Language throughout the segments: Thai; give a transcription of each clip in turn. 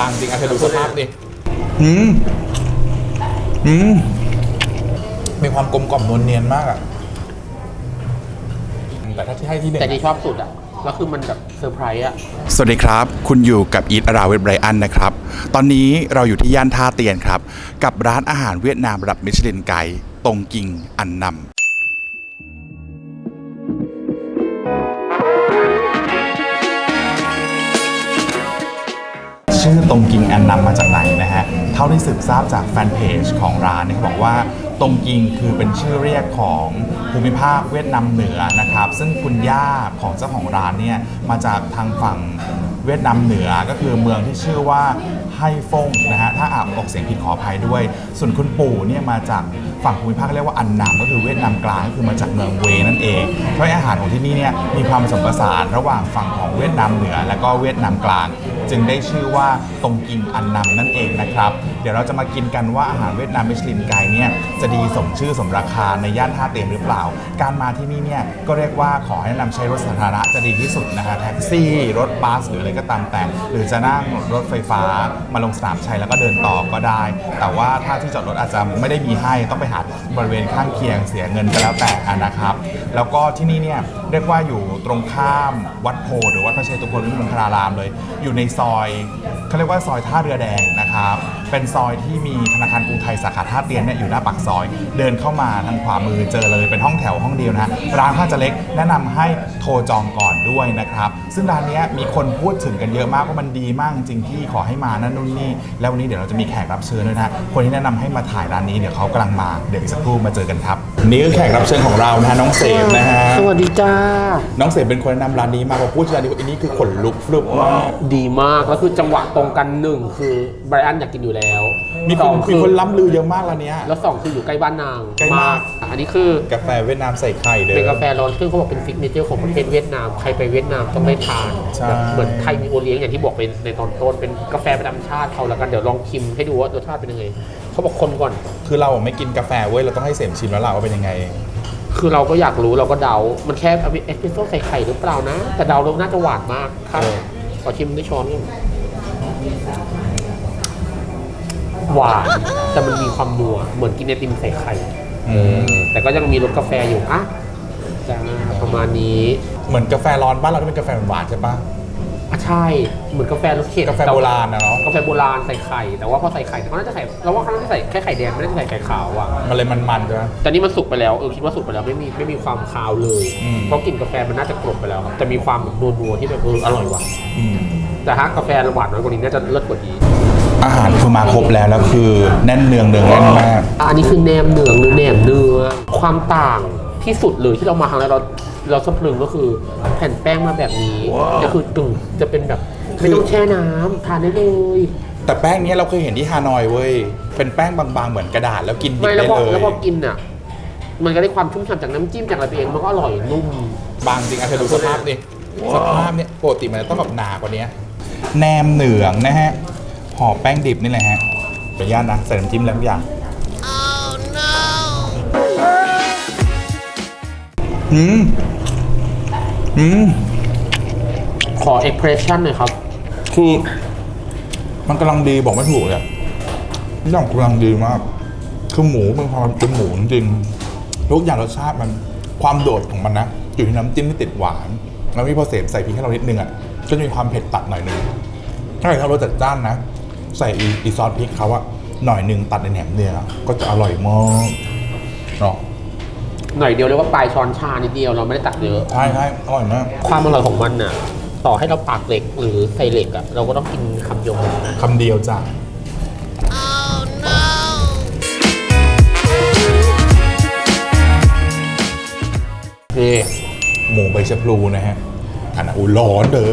บางจริงอะเธอดูสภาพดิอืมอืมมีความกลมกล่อมนวลเนียนมากอะแต่ถ้าที่ให้ที่หนึ่งแต่อะที่ชอบสุดอะ แล้วคือมันแบบเซอร์ไพรส์อะ สวัสดีครับ คุณอยู่กับอีทอาราเวทไบรอันนะครับ ตอนนี้เราอยู่ที่ย่านท่าเตียนครับ กับร้านอาหารเวียดนามระดับมิชลินไกด์ตรงกิงอันนำ ชื่อตรงกิงอันนำมาจากไหนนะฮะ เท่าที่สืบทราบจากแฟนเพจของร้านเนี่ยเขาบอกว่าตรงกิงคือเป็นชื่อเรียกของภูมิภาคเวียดนามเหนือนะครับ ซึ่งคุณย่าของเจ้าของร้านเนี่ยมาจากทางฝั่งเวียดนามเหนือก็คือเมืองที่ชื่อว่าไฮฟงนะฮะถ้าอ่านออกเสียงผิดขออภัยด้วย ส่วนคุณปู่เนี่ยมาจากฝั่งภูมิภาคเรียกว่าอันนำก็คือเวียดนามกลางก็คือมาจากเมืองเวนั่นเองเพราะอาหารของที่นี่เนี่ยมีความผสมผสานระหว่างฝั่งของเวียดนามเหนือ และก็เวียดนามกลาง จึงได้ชื่อว่าตรงกินอันนำนั่นเองนะครับ เดี๋ยวเราจะมากินกันว่าอาหารเวียดนามมิชลินไกด์เนี่ยจะดีสมชื่อสมราคาในย่านท่าเตียนหรือเปล่า การมาที่นี่เนี่ยก็เรียกว่าขอให้นำใช้รถสาธารณะจะดีที่สุดนะฮะแท็กซี่รถบัสหรืออะไรก็ตามแต่ หรือจะนั่งรถไฟฟ้ามาลงสนามชัยแล้วก็เดินต่อก็ได้ แต่ว่าถ้าที่จอดรถอาจจะไม่ได้มีให้ต้องไปหาบริเวณข้างเคียงเสียเงินก็แล้วแต่นะครับ แล้วก็ที่นี่เนี่ยเรียกว่าอยู่ตรงข้ามวัดโพหรือวัดพระเชตุพนวิมลธารารามเลย อยู่ในซอยเขาเรียกว่าซอยท่าเรือแดงนะครับ เป็นซอยที่มีธนาคารกรุงไทยสาขาท่าเตียนเนี่ยอยู่หน้าปากซอย เดินเข้ามาทางขวามือเจอเลยเป็นห้องแถวห้องเดียวนะฮะร้านข้างจะเล็กแนะนำให้โทรจองก่อนด้วยนะครับซึ่งร้านเนี้ยมีคนพูดถึงกันเยอะมากว่ามันดีมากจริงที่ขอให้มานั่นนู่นนี่แล้ววันนี้เดี๋ยวเราจะมีแขกรับเชิญด้วยนะฮะคนที่แนะนำให้มาถ่ายร้านนี้เดี๋ยวเขากำลังมาเดี๋ยวอีกสักครู่มาเจอกันครับนี่คือแขกรับเชิญของเรานะฮะน้องเสมนะฮะสวัสดีจ้า น้องเสมเป็นคนแนะนำร้านนี้มาพอพูดชื่อร้านนี้อันนี้คือขนลุกฟลุกมาก ดีมากแล้วคือจังหวะตรงกันหนึ่งคือไบรอันอยากกินอยู่แล้วมีคสอนงมีคนล้ำลือเยอะมากร้านเนี้ย แล้วสองคืออยู่ใกล้บ้านนางใกล้มาก อันนี้คือกาแฟเวียดนามใส่ไข่เด้อ เป็นกาแฟร้อนซึ่งเขาบอกเป็นซิกเนเจอร์ของประเทศเวียดนาม ใครไปเวียดนามต้องได้ทานใช่ แบบเหมือนไทยมีโอเลี้ยงอย่างที่บอกไปในตอนต้นเป็นกาแฟประจำชาติเขาแล้วกันเดี๋ยวลองชิมให้ดูว่ารสชาติเป็นยังไงเขาบอกคนก่อน คือเราไม่กินกาแฟเว้ย เราต้องให้เสมชิมแล้วล่ะว่าเป็นยังไง คือเราก็อยากรู้เราก็เดา มันแค่เอสเปรสโซ่ใส่ไข่หรือเปล่านะ แต่เดาแล้วน่าจะหวานมากครับเออ ขอชิมด้วยช้อนก่อน หวานแต่มันมีความนัวเหมือนกินไอติมใส่ไข่อืม แต่ก็ยังมีรสกาแฟอยู่อะจ้าประมาณนี้เหมือนกาแฟร้อนบ้านเราที่เป็นกาแฟหวานๆใช่ปะอะใช่เหมือนกาแฟรสเค็มกาแฟโบราณนะเนาะกาแฟโบราณใส่ไข่แต่ว่าพอใส่ไข่เขาน่าจะใส่เราว่าเขาน่าจะใส่แค่ไข่แดงไม่ได้ใส่ไข่ขาวอะมันเลยมันๆใช่ไหม แต่นี่มันสุกไปแล้วเออคิดว่าสุกไปแล้วไม่มีไม่มีความคาวเลยอืม เพราะกลิ่นกาแฟมันน่าจะกลบไปแล้วครับแต่มีความแบบนัวๆที่แบบเอออร่อยว่ะ อืม แต่ถ้ากาแฟหวานน้อยกว่านี้น่าจะเลิศกว่านี้ อาหารคือมาครบแล้วแล้วคือแน่นเนืองเนืองแน่นมาก อันนี้คือแหนมเนืองหรือแหนมเนื้อความต่างที่สุดเลยที่เรามาครั้งแรกเราเราสะพรึงก็คือแผ่นแป้งมาแบบนี้จะคือตึงจะเป็นแบบไม่ต้องแช่น้ำทานได้เลยแต่แป้งเนี้ยเราเคยเห็นที่ฮานอยเว้ย เป็นแป้งบางๆเหมือนกระดาษแล้วกินดิบไม่แล้วได้พอเลยแล้วพอกินอะมันก็ได้ความชุ่มฉ่ำจากน้ำจิ้มจากอะไรไปเองมันก็อร่อยนุ่ม บางจริงอะเธอดูสภาพดิสภาพเนี่ยปกติมันจะต้องแบบหนากว่านี้แหนมเหนืองนะฮะ ห่อแป้งดิบนี่แหละฮะขออนุญาตนะใส่น้ำจิ้มแล้วทุกอย่าง อืม อืม ขอเอ็กเพรสชั่นหน่อยครับ คือมันกำลังดีบอกไม่ถูกเลยอะทุกอย่างกำลังดีมาก คือหมูเป็นความเป็นหมูจริงๆทุกอย่างรสชาติมันความโดดของมันนะอยู่ที่น้ำจิ้มที่ติดหวาน แล้วมีพอเสพใส่พริกให้เรานิดนึงอะก็จะมีความเผ็ดตัดหน่อยนึงถ้าใครชอบรสจัดจ้านนะ ใส่อีอีซอสพริกเขาอะหน่อยหนึ่งตัดในแหนมเนื้อก็จะอร่อยมากเนาะหน่อยเดียวเรียกว่าปลายช้อนชานิดเดียวเราไม่ได้ตักเยอะ ใช่ใช่อร่อยมากความอร่อยของมันน่ะ ต่อให้เราปากเหล็กหรือใส่เหล็กอะเราก็ต้องกินคำเดียวหมดนะคำเดียวจ้ะ นี่หมูใบชะพลูนะฮะอันนั้นอุ้ยร้อนเด้อ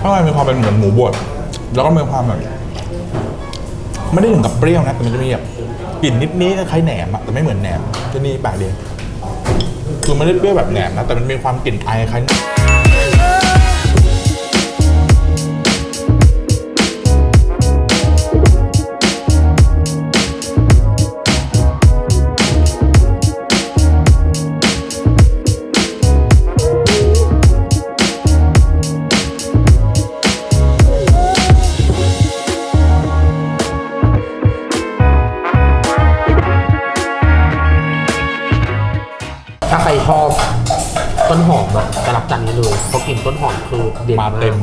ข้างในมีความเป็นเหมือนหมูบดแล้วก็มีความแบบไม่ได้ถึงกับเปรี้ยวนะแต่มันจะมีแบบกลิ่นนิดนี้คล้ายแหนมอะแต่ไม่เหมือนแหนมจะนี่แปลกดีคือไม่ได้เปรี้ยวแบบแหนมนะแต่มันมีความกลิ่นไอคล้าย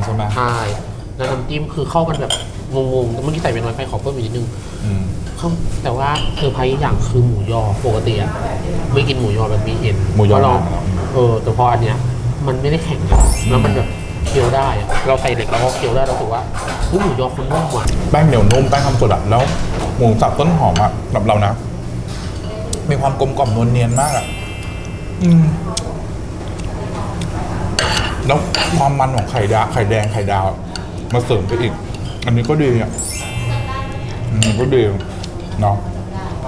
ใช่ไหมใช่แล้วน้ำจิ้มคือเข้ากันแบบงงๆเมื่อกี้ใส่ไปน้อยไปขอเพิ่มอีกนิดนึงอืมเขาแต่ว่าเซอร์ไพรส์อย่างคือหมูยอปกติอะไม่กินหมูยอแบบมีเอ็นหมูยอเพราะเราหนาเออแต่พออันเนี้ยมันไม่ได้แข็งแล้วมันแบบเคี้ยวได้อะเราใส่เหล็กแล้วก็เคี้ยวได้เราถือว่าเฮ้ยหมูยอคนนุ่มกว่าแป้งเหนียวนุ่มแป้งทำสดอะแล้วหมูสับต้นหอมอะสำหรับเรานะ มีความกลมกล่อมนวลเนียนมากอะอืม แล้วความมันของไข่ดาไข่แดงไข่ดาว มาเสริมไปอีก อันนี้ก็ดีอะอันนี้ก็ดีเนาะ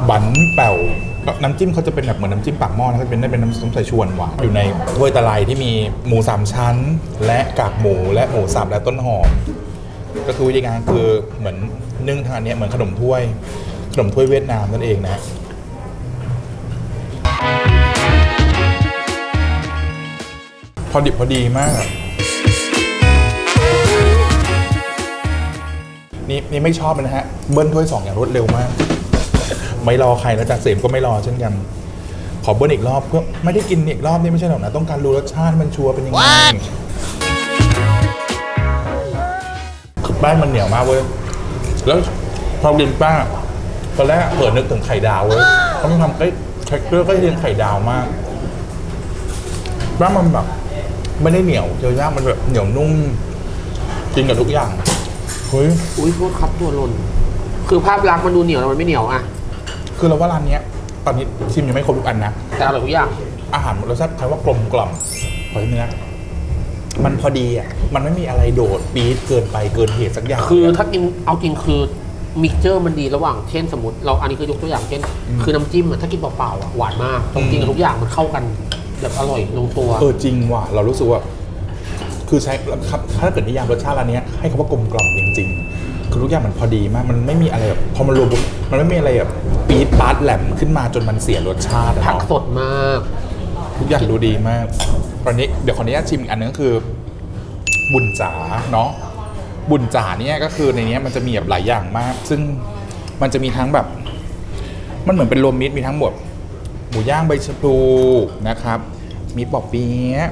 บันแป่วน้ำจิ้มเขาจะเป็นแบบเหมือนน้ำจิ้มปากหม้อนะเป็นได้เป็นน้ำส้มสายชวนหวานอยู่ในถ้วยตะไลที่มีหมูสามชั้น และกากหมูและหมูสับและต้นหอม ก็คือวิธีการคือเหมือนนึ่งทางอันเนี้ยเหมือนขนมถ้วย ขนมถ้วยเวียดนามนั่นเองนะ อดิบพอดีมากอะนี่นี่ไม่ชอบเลยนะฮะ เบิ้ลถ้วยสองอย่างรวดเร็วมาก ไม่รอใครแล้วจากเสมก็ไม่รอเช่นกัน ขอเบิ้ลอีกรอบเพื่อไม่ได้กินอีกรอบนี่ไม่ใช่หรอกนะ ต้องการรู้รสชาติมันชัวร์เป็นยังไงคือแป้งมันเหนียวมากเว้ย แล้วพอกินแป้งอะตอนแรกเปิดนึกถึงไข่ดาวเว้ยเขามีความใกล้เท็กเจอร์ใกล้เคียงไข่ดาวมากแป้งมันแบบ ไม่ได้เหนียวเจอย่างมันแบบเหนียวนุ่มกินกับทุกอย่างเฮ้ยอุ้ยโทษครับตัวหล่นคือภาพลักษณ์มันดูเหนียวแต่มันไม่เหนียวอะคือเราว่าร้านเนี้ย ตอนนี้ชิมยังไม่ครบทุกอันนะ แต่อร่อยทุกอย่างอาหารรสชาติใช้ว่ากลมกล่อมขอที่เนื้อมันพอดีอะ มันไม่มีอะไรโดดปี๊ดเกินไปเกินเหตุสักอย่างคือถ้ากินเอาจริงคือมิกเจอร์มันดีระหว่างเช่นสมมติเราอันนี้คือยกตัวอย่างเช่น คือน้ำจิ้มอะถ้ากินเปล่าๆอะหวานมากจริงๆกับทุกอย่างมันเข้ากัน แบบอร่อยลงตัว เออจริงว่ะเรารู้สึกว่า คือใช้ครับถ้าเกิดนิยามรสชาติร้านเนี้ยให้คำว่ากลมกล่อมจริง ๆ คือทุกอย่างมันพอดีมาก มันไม่มีอะไรแบบพอมันรวมปุ๊บมันไม่มีอะไรแบบปี๊ดปาร์ตแหลมขึ้นมาจนมันเสียรสชาติอะผักเนาะ สดมาก ทุกอย่างดูดีมาก ตอนนี้เดี๋ยวขออนุญาตชิมอีกอันนึงก็คือ บุญจ๋าเนาะ บุญจ๋าเนี่ยก็คือในเนี้ยมันจะมีแบบหลายอย่างมาก ซึ่งมันจะมีทั้งแบบ มันเหมือนเป็นรวมมิตรมีทั้งหมด หมูย่างใบชะพลูนะครับ มีปอบเปี๊ยะ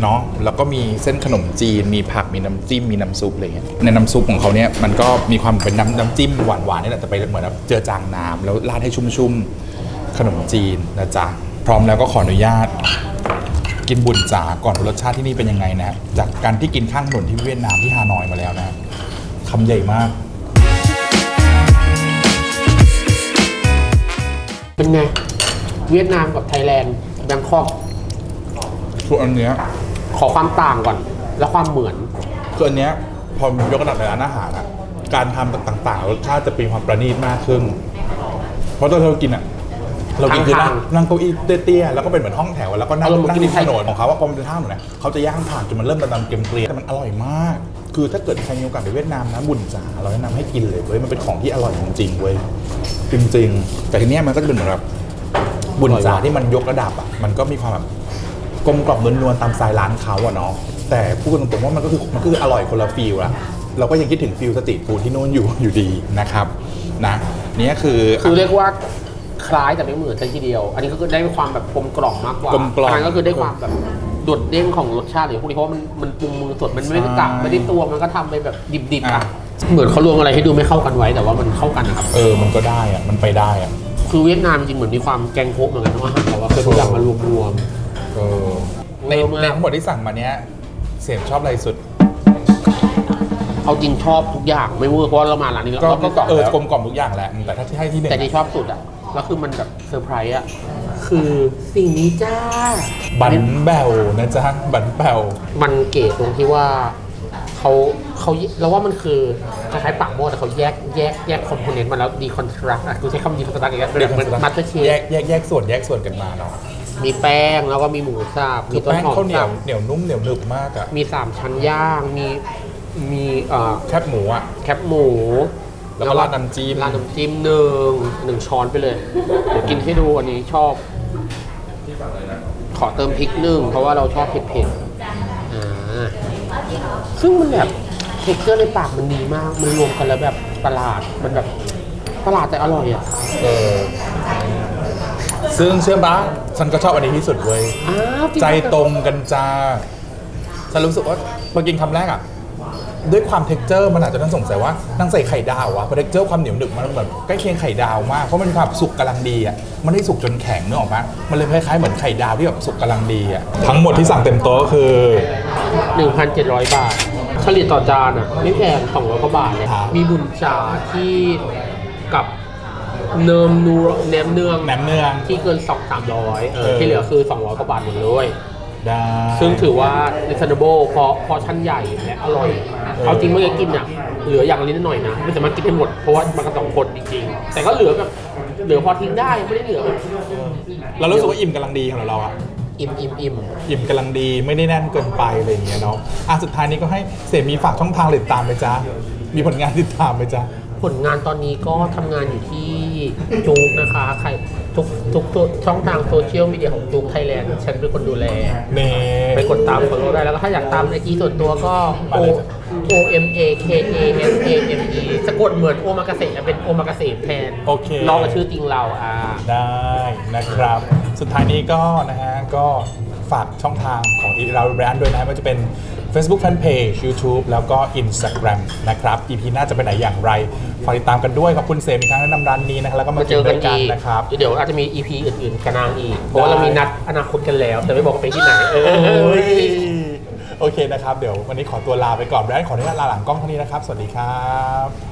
เนาะแล้วก็มีเส้นขนมจีน มีผักมีน้ำจิ้มมีน้ำซุปอะไรเงี้ยในน้ำซุปของเขาเนี่ยมันก็มีความเป็นน้ำน้ำจิ้มหวานๆนี่แหละแต่ไปเหมือนแบบเจือจางน้ำแล้วราดให้ชุ่มๆขนมจีนนะจ๊ะพร้อมแล้วก็ขออนุญาต กินบุญจ๋าก่อนว่ารสชาติที่นี่เป็นยังไงนะจากการที่กินข้างถนนที่เวียดนามที่ฮานอยมาแล้วนะคำใหญ่มาก เป็นไง เวียดนามกับไทยแลนด์แบงคอกส่วนอันเนี้ยขอความต่างก่อน แล้วความเหมือน คืออันเนี้ยพอยกระดับในร้านอาหารอะการทำต่างๆรสชาติจะเป็นความประณีตมากขึ้น เพราะตอนเรากินอะเรากินคือนั่งทางๆนั่งเก้าอี้เตี้ยๆแล้วก็เป็นเหมือนห้องแถวแล้วก็นั่งอารมณ์เหมือนนั่งกินริมไทถยนนของเขาว่าพอมันเป็นท่าหนูนะเขาจะย่างผ่านจนมันเริ่มดำๆเกรียมๆแต่มันอร่อยมาก คือถ้าเกิดใครมีโอกาสไปเวียดนามนะบุญจ๋าเราแนะนำให้กินเลยเว้ยมันเป็นของที่อร่อยจริงๆเว้ย จริงๆ แต่ทีเนี้ยมันก็จะเป็นเหมือนแบบบุญจ๋าที่มันยกระดับอะมันก็มีความแบบกลมกล่อมนวลๆตามสไตล์ร้านเขาอะเนาะแต่พูดกันตรงๆว่ามันก็คือมันก็คืออร่อยคนละฟิลละเราก็ยังคิดถึงฟิลสตรีทฟู้ดที่โน่นอยู่อยู่ดีนะครับนะเนี่ยคือคือเรียกว่าคล้ายแต่ไม่เหมือนซะทีเดียว อันนี้ก็คือได้ความแบบกลมกล่อมมากกว่ากลมกล่อม นนั้นก็คือได้ความแบบโดดเด้งของรสชาติหรือพวกนี้เพราะว่ามันมันปรุงมือสดมันไม่ได้กลับใช่ไม่ได้ตัวมันก็ทำไปแบบดิบๆอะ อะ เหมือนเขารวมอะไรให้ดูไม่เข้ากันไว้ แต่ว่ามันเข้ากันนะครับ เออ มันก็ได้อะมันไปได้อะคือเวียดนามจริงๆเหมือนมีความแกงโคกเหมือนกันนะว่าแต่ว่าคือทุกอย่างมารวมเออในเออมากในทั้งหมดที่สั่งมาเนี้ยเสียงชอบอะไรสุดๆเอาจริงชอบทุกอย่างไม่เวอร์เพราะว่าเรามาร้านนี้แล้วก็รอบก็ที่สองเออแล้วกลมกล่อมทุกอย่างแหละ แต่ถ้าที่ให้ที่หนึ่งแต่ที่ชอบสุดอะแล้วคือมันแบบเซอร์ไพรส์อะคือสิ่งนี้จ้าบันแบวนะจ๊ะบันแบวมันเก๋ตรงที่ว่า เขาเขาเราว่ามันคือคล้ายๆปากหม้อแต่เขาแยกแยกแยกคอมโพเนนต์มาแล้วดีคอนทรัสอะกูใช้คำดีคอนทรัสอีกแล้วเป็นเหมือนมัตเตอร์เชแยฟกแยกแยกส่วนแยกส่วนกันมาเนาะมีแป้งแล้วก็มีหมูสับคืมีอต้นแป้งหอมข้าวเหนียสัวบเหนียวนุ่มเหนียวหนึบมากอะมีสามชั้นย่างมีมีเอ่อแคบหมูอะแคปหมูแล้วก็ราดน้ำจิ้มราดน้ำจิ้มหนึ่งหนึ่งช้อนไปเลยเดี๋ยวกินให้ดูอันนี้ชอบ ขอเติมพริกหนึ่งเพราะว่าเราชอบเผ็ดๆอ่า ซึ่งมันแบบเท็กเจอร์ในปากมันดีมาก มันรวมกันแล้วแบบประหลาด มันแบบประหลาดแต่อร่อยอะเออซึ่งเชื่อปะฉันก็ชอบอันนี้ที่สุดเว้ย อ้าวจริงใจเหอตรงกันจ้าฉันรู้สึกว่าพอกินคำแรกอะ ด้วยความเท็กเจอร์มันอาจจะต้องสงสัยว่านางใส่ไข่ดาวอะเพราะเท็กเจอร์ความเหนียวหนึบมันแบบใกล้เคียงไข่ดาวมากเพราะมันมีความสุกกำลังดีอะมันไม่ได้สุกจนแข็งนึกออกปะมันเลยคล้ายๆเหมือนไข่ดาวที่แบบสุกกำลังดีอะทั้งหมดที่สั่งเต็มโต๊ะก็คือ 1,700 บาท เฉลี่ยต่อจานอะ ไม่แพง200กว่าบาทเลยครับ มีบุญจาที่กับเนิมนูแหนมเนืองแหนมเนือง ที่เกิน2 300เอเอออ ที่เหลือคือ 200กว่าบาทหมดเลย ได้ ซึ่งถือว่า reasonable เพราะพอชั้นใหญ่และอร่อย เอาจริงเมื่อกี้กินอะ เหลืออย่างละนิดหน่อยนะ ไม่สามารถกินได้หมด เพราะว่ามากันสองคนจริงๆ แต่ก็เหลือแบบเหลือพอทิ้งได้ไม่ได้เหลือแบบเรารู้สึกว่าอิ่มกำลังดีของเราอะอิ่มอิ่มอิ่มอิ่มกำลังดีไม่ได้แน่นเกินไปอะไรอย่างเงี้ยเนาะอะสุดท้ายนี้ก็ให้เสมีฝากช่องทางติดตามไปจ้ามีผลงานติดตามไปจ้าผลงานตอนนี้ก็ทำงานอยู่ที่จุกนะคะใคร ทุกทุกทุกช่องทางโซเชียลมีเดียของจุกไทยแลนด์ฉันเป็นคนดูแลเน่ไปกดตามฟอลโล่ได้แล้วก็ถ้าอยากตามไอจีส่วนตัวก็มา O เลยจ้ะ O M A K A S A M E สะกดเหมือนโอมากาเสะเป็นโอมากาเสะแทนโอเค ลองกับชื่อจริงเราอ่า ได้นะครับ สุดท้ายนี้ก็นะฮะก็ ฝากช่องทางของ e ีราแบรนด์ด้วยนะว่าจะเป็น Facebook Fanpage YouTube แล้วก็ Instagram นะครับ EP หน้าจะไปไหนอย่างไรฝากติดตามกันด้วยขอบคุณเซมอีกครั้งแนะนำร้านนี้นะครับแล้วก็มามากิเจนอกัด้นวยกันอีกนะครับ เดี๋ยวอาจจะมี EP อื่นๆกับนางอีก เพราะว่าได้เรามีนัดอนาคตกันแล้ว แต่ไม่บอกว่าไปที่ไหนเอโอ้อยโอเคนะครับ เดี๋ยววันนี้ขอตัวลาไปก่อนแบรนด์ขออนุญาตลาหลังกล้องเท่านี้นะครับ สวัสดีครับ